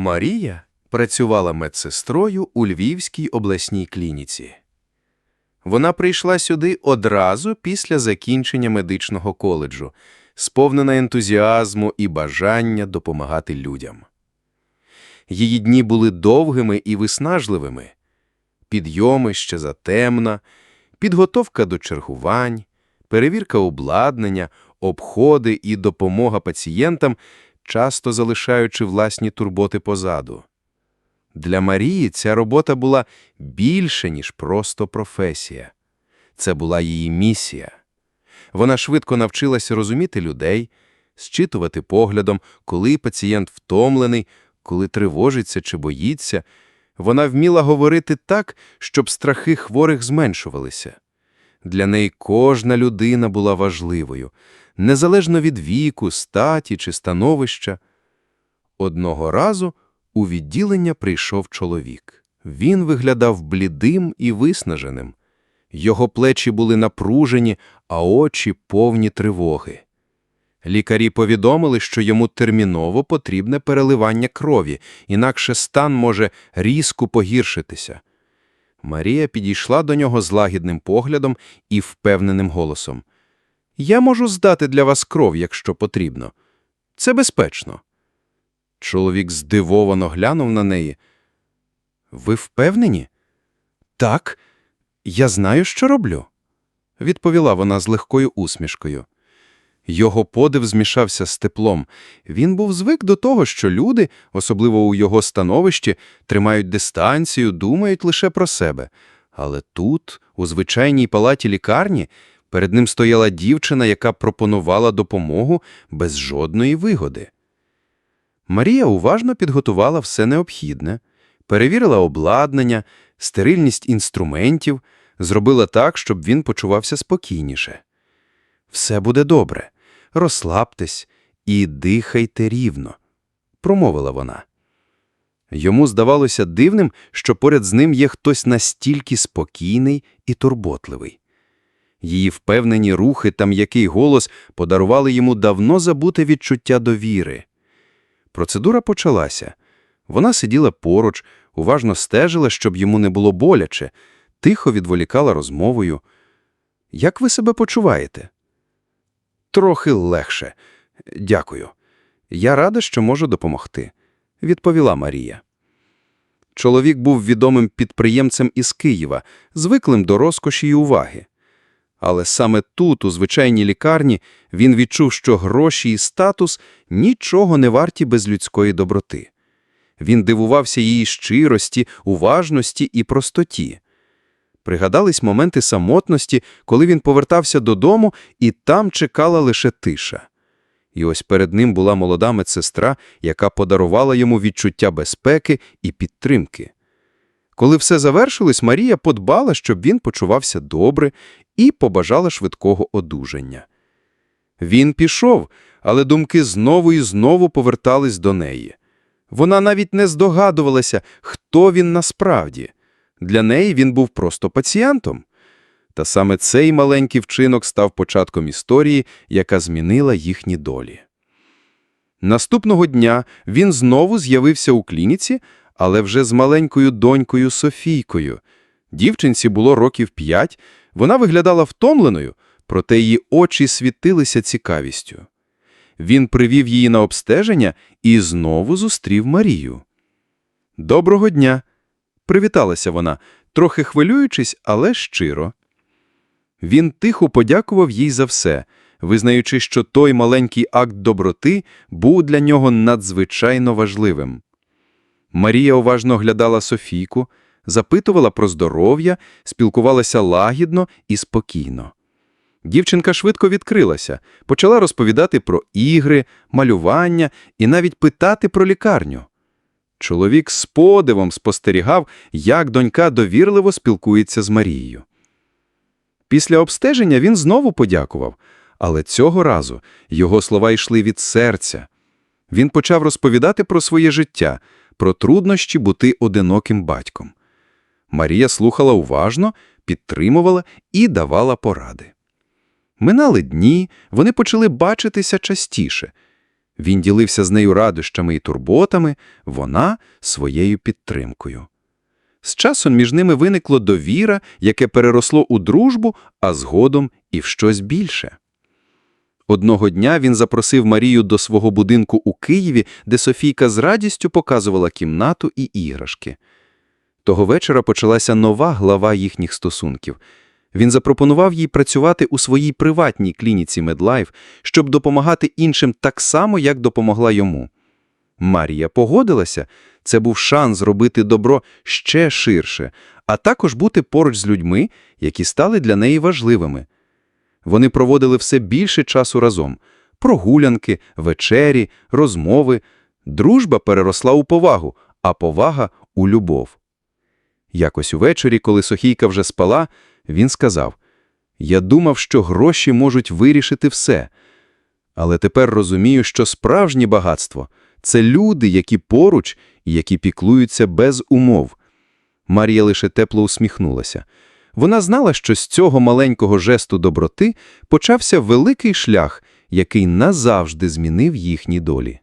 Марія працювала медсестрою у Львівській обласній клініці. Вона прийшла сюди одразу після закінчення медичного коледжу, сповнена ентузіазму і бажання допомагати людям. Її дні були довгими і виснажливими. Підйоми ще затемна, підготовка до чергувань, перевірка обладнання, обходи і допомога пацієнтам, часто залишаючи власні турботи позаду. Для Марії ця робота була більше, ніж просто професія. Це була її місія. Вона швидко навчилася розуміти людей, зчитувати поглядом, коли пацієнт втомлений, коли тривожиться чи боїться. Вона вміла говорити так, щоб страхи хворих зменшувалися. Для неї кожна людина була важливою, незалежно від віку, статі чи становища. Одного разу у відділення прийшов чоловік. Він виглядав блідим і виснаженим. Його плечі були напружені, а очі повні тривоги. Лікарі повідомили, що йому терміново потрібне переливання крові, інакше стан може різко погіршитися. Марія підійшла до нього з лагідним поглядом і впевненим голосом. «Я можу здати для вас кров, якщо потрібно. Це безпечно». Чоловік здивовано глянув на неї. «Ви впевнені?» «Так, я знаю, що роблю», – відповіла вона з легкою усмішкою. Його подив змішався з теплом. Він був звик до того, що люди, особливо у його становищі, тримають дистанцію, думають лише про себе. Але тут, у звичайній палаті лікарні, перед ним стояла дівчина, яка пропонувала допомогу без жодної вигоди. Марія уважно підготувала все необхідне, перевірила обладнання, стерильність інструментів, зробила так, щоб він почувався спокійніше. Все буде добре. Розслабтесь і дихайте рівно, промовила вона. Йому здавалося дивним, що поряд з ним є хтось настільки спокійний і турботливий. Її впевнені рухи та м'який голос подарували йому давно забуте відчуття довіри. Процедура почалася. Вона сиділа поруч, уважно стежила, щоб йому не було боляче, тихо відволікала розмовою. Як ви себе почуваєте? Трохи легше. Дякую. Я рада, що можу допомогти, відповіла Марія. Чоловік був відомим підприємцем із Києва, звиклим до розкоші й уваги. Але саме тут, у звичайній лікарні, він відчув, що гроші і статус нічого не варті без людської доброти. Він дивувався її щирості, уважності і простоті. Пригадались моменти самотності, коли він повертався додому, і там чекала лише тиша. І ось перед ним була молода медсестра, яка подарувала йому відчуття безпеки і підтримки. Коли все завершилось, Марія подбала, щоб він почувався добре, і побажала швидкого одужання. Він пішов, але думки знову і знову повертались до неї. Вона навіть не здогадувалася, хто він насправді. Для неї він був просто пацієнтом. Та саме цей маленький вчинок став початком історії, яка змінила їхні долі. Наступного дня він знову з'явився у клініці, але вже з маленькою донькою Софійкою. Дівчинці було років п'ять, вона виглядала втомленою, проте її очі світилися цікавістю. Він привів її на обстеження і знову зустрів Марію. «Доброго дня!» – привіталася вона, трохи хвилюючись, але щиро. Він тихо подякував їй за все, визнаючи, що той маленький акт доброти був для нього надзвичайно важливим. Марія уважно глядала Софійку, запитувала про здоров'я, спілкувалася лагідно і спокійно. Дівчинка швидко відкрилася, почала розповідати про ігри, малювання і навіть питати про лікарню. Чоловік з подивом спостерігав, як донька довірливо спілкується з Марією. Після обстеження він знову подякував, але цього разу його слова йшли від серця. Він почав розповідати про своє життя, про труднощі бути одиноким батьком. Марія слухала уважно, підтримувала і давала поради. Минали дні, вони почали бачитися частіше. Він ділився з нею радощами і турботами, вона – своєю підтримкою. З часом між ними виникло довіра, яке переросло у дружбу, а згодом і в щось більше. Одного дня він запросив Марію до свого будинку у Києві, де Софійка з радістю показувала кімнату і іграшки. Того вечора почалася нова глава їхніх стосунків. Він запропонував їй працювати у своїй приватній клініці Медлайф, щоб допомагати іншим так само, як допомогла йому. Марія погодилася. Це був шанс зробити добро ще ширше, а також бути поруч з людьми, які стали для неї важливими. Вони проводили все більше часу разом – прогулянки, вечері, розмови. Дружба переросла у повагу, а повага – у любов. Якось увечері, коли Софійка вже спала, він сказав, «Я думав, що гроші можуть вирішити все. Але тепер розумію, що справжнє багатство – це люди, які поруч і які піклуються без умов. Марія лише тепло усміхнулася. Вона знала, що з цього маленького жесту доброти почався великий шлях, який назавжди змінив їхні долі.